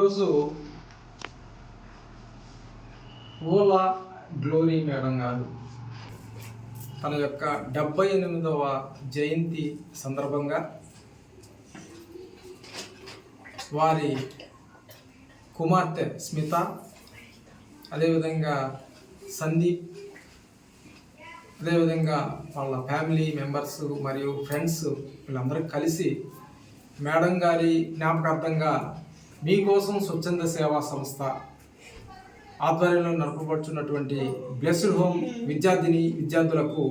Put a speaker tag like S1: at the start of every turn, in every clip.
S1: ఈరోజు Ola glory madam గారు తన యొక్క డెబ్బై ఎనిమిదవ జయంతి సందర్భంగా వారి కుమార్తె స్మిత అదేవిధంగా సందీప్ అదేవిధంగా వాళ్ళ ఫ్యామిలీ మెంబర్స్ మరియు ఫ్రెండ్స్ వీళ్ళందరూ కలిసి మేడం గారి జ్ఞాపకార్థంగా మీకోసం స్వచ్ఛంద సేవా సంస్థ ఆధ్వర్యంలో నడపబడుచున్నటువంటి బ్లెస్డ్ హోమ్ విద్యార్థిని విద్యార్థులకు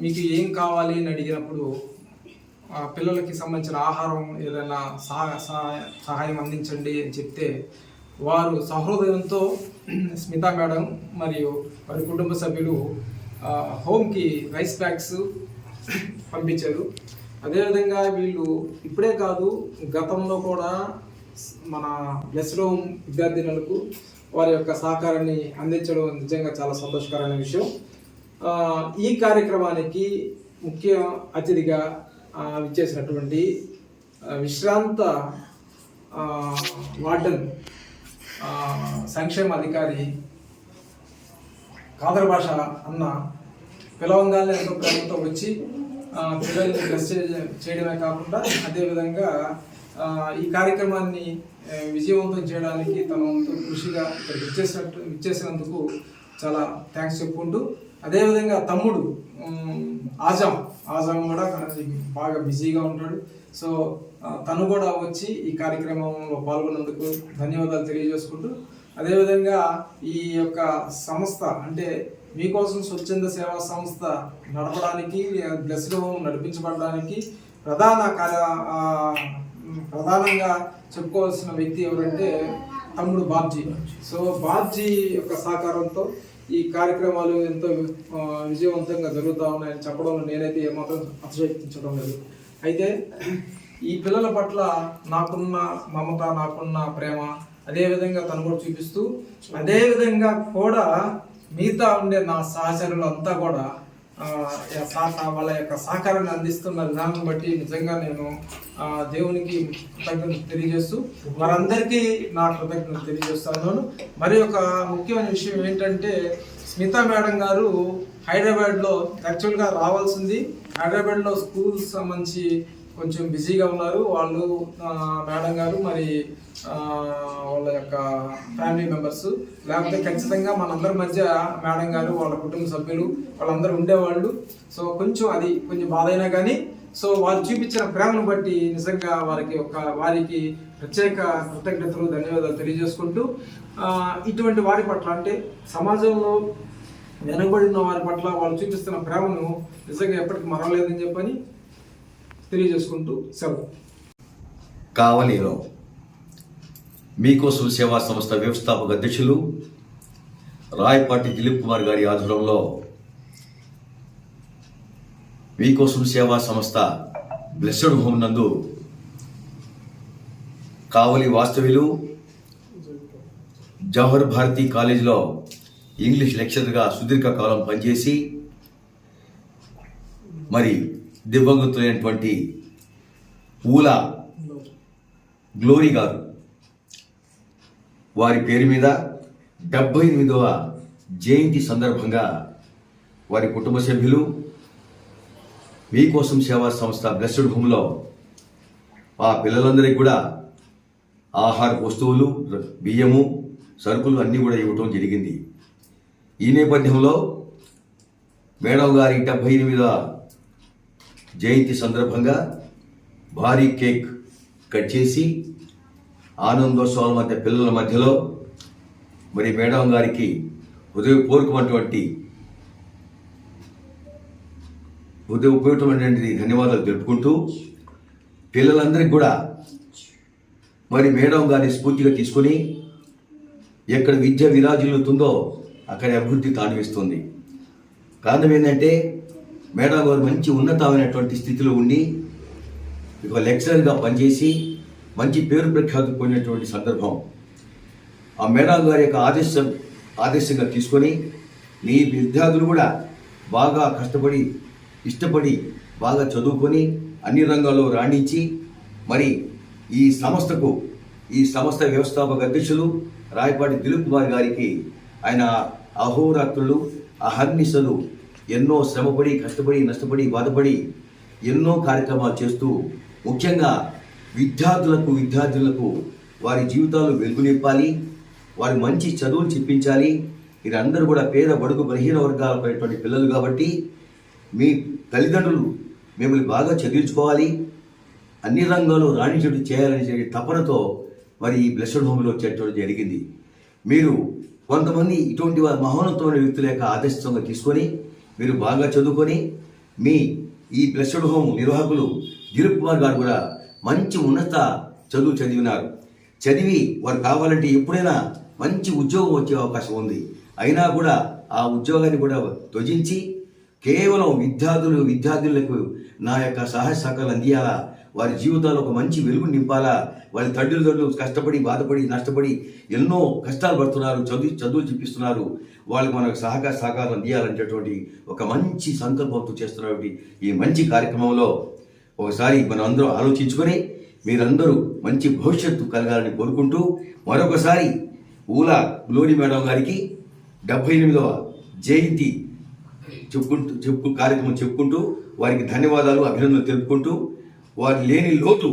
S1: మీకు ఏం కావాలి అని అడిగినప్పుడు పిల్లలకి సంబంధించిన ఆహారం ఏదైనా సహాయ సహాయ సహాయం అందించండి అని చెప్తే వారు సహృదయంతో స్మితా మేడం మరియు వారి కుటుంబ సభ్యులు హోమ్కి రైస్ బ్యాగ్స్ పంపించారు. అదేవిధంగా వీళ్ళు ఇప్పుడే కాదు గతంలో కూడా మన బ్లెస్ రూమ్ విద్యార్థినులకు వారి యొక్క సహకారాన్ని అందించడం నిజంగా చాలా సంతోషకరమైన విషయం. ఈ కార్యక్రమానికి ముఖ్య అతిథిగా విచ్చేసినటువంటి విశ్రాంత వార్డన్ వార్డెన్ సంక్షేమ అధికారి కాదర భాష అన్న పిలవంగానే ఎంతో ప్రేమతో వచ్చి పిల్లల్ని డ్రెస్ చేయడమే కాకుండా అదేవిధంగా ఈ కార్యక్రమాన్ని విజయవంతం చేయడానికి తన వంతు కృషిగా ఇక్కడ ఇచ్చేసినట్టు ఇచ్చేసినందుకు చాలా థ్యాంక్స్ చెప్పుకుంటూ అదేవిధంగా తమ్ముడు ఆజాం ఆజాం కూడా బాగా బిజీగా ఉంటాడు. సో తను కూడా వచ్చి ఈ కార్యక్రమంలో పాల్గొన్నందుకు ధన్యవాదాలు తెలియజేసుకుంటూ అదేవిధంగా ఈ యొక్క సంస్థ అంటే మీకోసం స్వచ్ఛంద సేవా సంస్థ నడపడానికి బ్లెస్డ్ హోమ్ నడిపించబడడానికి ప్రధాన కార్య ప్రధానంగా చెప్పుకోవాల్సిన వ్యక్తి ఎవరంటే తమ్ముడు బాబ్జీ. సో బాబ్జీ యొక్క సహకారంతో ఈ కార్యక్రమాలు ఎంతో విజయవంతంగా జరుగుతూ ఉన్నాయని చెప్పడంలో నేనైతే ఏమాత్రం అతిశయించడం లేదు. అయితే ఈ పిల్లల పట్ల నాకున్న మమత నాకున్న ప్రేమ అదేవిధంగా తను కూడా చూపిస్తూ అదేవిధంగా కూడా మిగతా ఉండే నా సహచరులు అంతా కూడా వాళ్ళ యొక్క సహకారాన్ని అందిస్తున్న విధానం బట్టి నిజంగా నేను దేవునికి కృతజ్ఞతలు తెలియజేస్తూ వారందరికీ నా కృతజ్ఞతలు తెలియజేస్తున్నాను. మరి ఒక ముఖ్యమైన విషయం ఏంటంటే స్మితా మేడం గారు హైదరాబాద్లో యాక్చువల్గా రావాల్సింది హైదరాబాద్లో స్కూల్స్ సంబంధించి కొంచెం బిజీగా ఉన్నారు. వాళ్ళు మేడం గారు మరి వాళ్ళ యొక్క ఫ్యామిలీ మెంబర్స్. లేకపోతే ఖచ్చితంగా మనందరి మధ్య మేడం గారు వాళ్ళ కుటుంబ సభ్యులు వాళ్ళందరూ ఉండేవాళ్ళు. సో కొంచెం అది కొంచెం బాధ అయినా కానీ సో వాళ్ళు చూపించిన ప్రేమను బట్టి నిజంగా వారికి ఒక వారికి ప్రత్యేక కృతజ్ఞతలు ధన్యవాదాలు తెలియజేసుకుంటూ ఇటువంటి వారి పట్ల అంటే సమాజంలో వెనుకబడిన వారి పట్ల వాళ్ళు చూపిస్తున్న ప్రేమను నిజంగా ఎప్పటికీ మరవలేదని చెప్పని తెలియజేసుకుంటూ సెలవు.
S2: కావలిలో మీకోసం సేవా సంస్థ వ్యవస్థాపక అధ్యక్షులు రాయపాటి దిలీప్ కుమార్ గారి ఆధ్వర్యంలో మీకోసం సేవా సంస్థ బ్లెస్డ్ హోమ్ నందు కావలి వాస్తవ్యులు జవహర్ భారతి కాలేజీలో ఇంగ్లీష్ లెక్చరర్గా సుదీర్ఘ కాలం పనిచేసి మరి దివ్యంగతులైనటువంటి ఊల గ్లోరీ గారు. వారి పేరు మీద డెబ్బై ఎనిమిదవ జయంతి సందర్భంగా వారి కుటుంబ సభ్యులు మీకోసం సేవా సంస్థ బ్లెస్డ్ హోమ్లో ఆ పిల్లలందరికీ కూడా ఆహార వస్తువులు బియ్యము సరుకులు అన్నీ కూడా ఇవ్వటం జరిగింది. ఈ నేపథ్యంలో మేడం గారి డెబ్బై ఎనిమిదవ జయంతి సందర్భంగా భారీ కేక్ కట్ చేసి ఆనందోత్సవాల మధ్య పిల్లల మధ్యలో మరి మేడం గారికి హృదయపూర్వకమైనటువంటి హృదయపూర్వకమైనటువంటి ధన్యవాదాలు తెలుపుకుంటూ పిల్లలందరికీ కూడా మరి మేడం గారిని స్ఫూర్తిగా తీసుకొని ఎక్కడ విద్య విరాజిల్లుతుందో అక్కడ అభివృద్ధి తాండవిస్తుంది. కారణం ఏంటంటే మేడం గారు మంచి ఉన్నతమైనటువంటి స్థితిలో ఉండి ఒక లెక్చరర్గా పనిచేసి మంచి పేరు ప్రఖ్యాతి పొందినటువంటి సందర్భం. ఆ మేడం గారి యొక్క ఆదేశం ఆదేశంగా తీసుకొని నీ విద్యార్థులు కూడా బాగా కష్టపడి ఇష్టపడి బాగా చదువుకొని అన్ని రంగాల్లో రాణించి మరి ఈ సంస్థకు ఈ సంస్థ వ్యవస్థాపక అధ్యక్షులు రాయపాటి దిలీప్ కుమార్ గారికి ఆయన అహోరాత్రులు అహర్నిశలు ఎన్నో శ్రమపడి కష్టపడి నష్టపడి బాధపడి ఎన్నో కార్యక్రమాలు చేస్తూ ముఖ్యంగా విద్యార్థులకు విద్యార్థులకు వారి జీవితాలు వెలుగునిప్పాలి వారి మంచి చదువులు చెప్పించాలి. వీరందరూ కూడా పేద బడుగు బలహీన వర్గాలపైనటువంటి పిల్లలు కాబట్టి మీ తల్లిదండ్రులు మిమ్మల్ని బాగా చదివించుకోవాలి. అన్ని రంగాల్లో రాణించడం చేయాలని తపనతో మరి ఈ బ్లెస్డ్ హోమ్లో చేర్చడం జరిగింది. మీరు కొంతమంది ఇటువంటి వారి మహోన్నతమైన వ్యక్తుల యొక్క ఆదర్శంగా తీసుకొని మీరు బాగా చదువుకొని మీ ఈ బ్లెస్డ్ హోమ్ నిర్వాహకులు దిలీప్ కుమార్ గారు కూడా మంచి ఉన్నత చదువు చదివినారు. చదివి వారు కావాలంటే ఎప్పుడైనా మంచి ఉద్యోగం వచ్చే అవకాశం ఉంది. అయినా కూడా ఆ ఉద్యోగాన్ని కూడా త్వజించి కేవలం విద్యార్థులు విద్యార్థులకు నా యొక్క సహాయ సహకారాలు అందియాలా? వారి జీవితాల్లో ఒక మంచి వెలుగు నింపాలా? వారి తల్లిదండ్రులు కష్టపడి బాధపడి నష్టపడి ఎన్నో కష్టాలు పడుతున్నారు చదువు చదువు చూపిస్తున్నారు. వాళ్ళకి మనకు సహకార సహకారం అందియాలనేటటువంటి ఒక మంచి సంకల్పంతో చేస్తున్నటువంటి ఈ మంచి కార్యక్రమంలో ఒకసారి మనం అందరూ ఆలోచించుకొని మీరందరూ మంచి భవిష్యత్తు కలగాలని కోరుకుంటూ మరొకసారి ఊలా గ్లోరీ మేడం గారికి డెబ్బై ఎనిమిదవ జయంతి చెప్పుకుంటూ చెప్పు కార్యక్రమం చెప్పుకుంటూ వారికి ధన్యవాదాలు అభినందనలు తెలుపుకుంటూ వారు లేని లోతు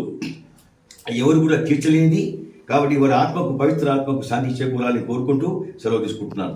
S2: ఎవరు కూడా తీర్చలేనిది కాబట్టి వారి ఆత్మకు పవిత్ర ఆత్మకు శాంతి చేకూరాలని కోరుకుంటూ సెలవు తీసుకుంటున్నాను.